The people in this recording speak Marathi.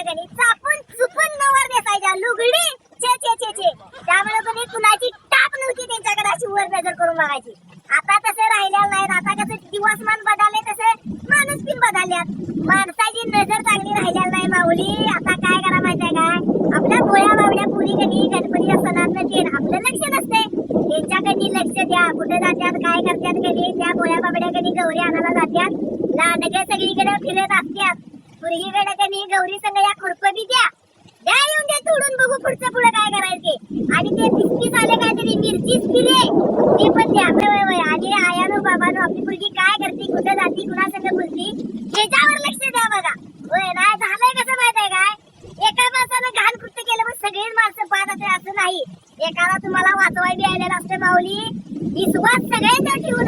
पंजाच्या चापून चुकून नवर नेसायच्या लुगडी छे छे छे छे. त्यामुळे पण कुणाची टाप नव्हती त्यांच्याकडे अशी वर नजर करून बघायची. आता तसं राहिलेलं नाही. आता कसं दिवसमान बदलले तसे माणूस पण बदलल्यात. माणसाची नजर चांगली राहिलेली नाही माऊली. आता काय करा माहितीये काय आपल्या गोळ्या बावड्या पुरी कधी गणपती सणात ते आपलं लक्ष नसते. त्यांच्याकडे लक्ष द्या. कुठे जात्यात काय करतात कधी? त्या गोळ्या बाबड्या कधी गौरी आणायला जात्यात? लांडगे सगळीकडे फिरत असतात पुरगीकडे कधी गौरी संग या खुरपी द्या. द्या येऊन द्या तोडून बघू पुढचं पुढे काय करायचे. आणि ते बिस्कीट आले काहीतरी मिरचीच दिले ते पण द्या. वय वय आणि आयानो बाबानो आपली मुलगी काय करते कुठं जाती कुणा संग बोलती त्याच्यावर लक्ष द्या बघा. होय नाही झालंय कसं माहीत आहे काय? एका माणसानं घाण कृत्य केलं पण सगळेच माणसं पाहत असेल असं नाही. एकाला तुम्हाला वाचवाय बी आलेलं असते माऊली. विश्वास सगळ्यांच्या ठेवू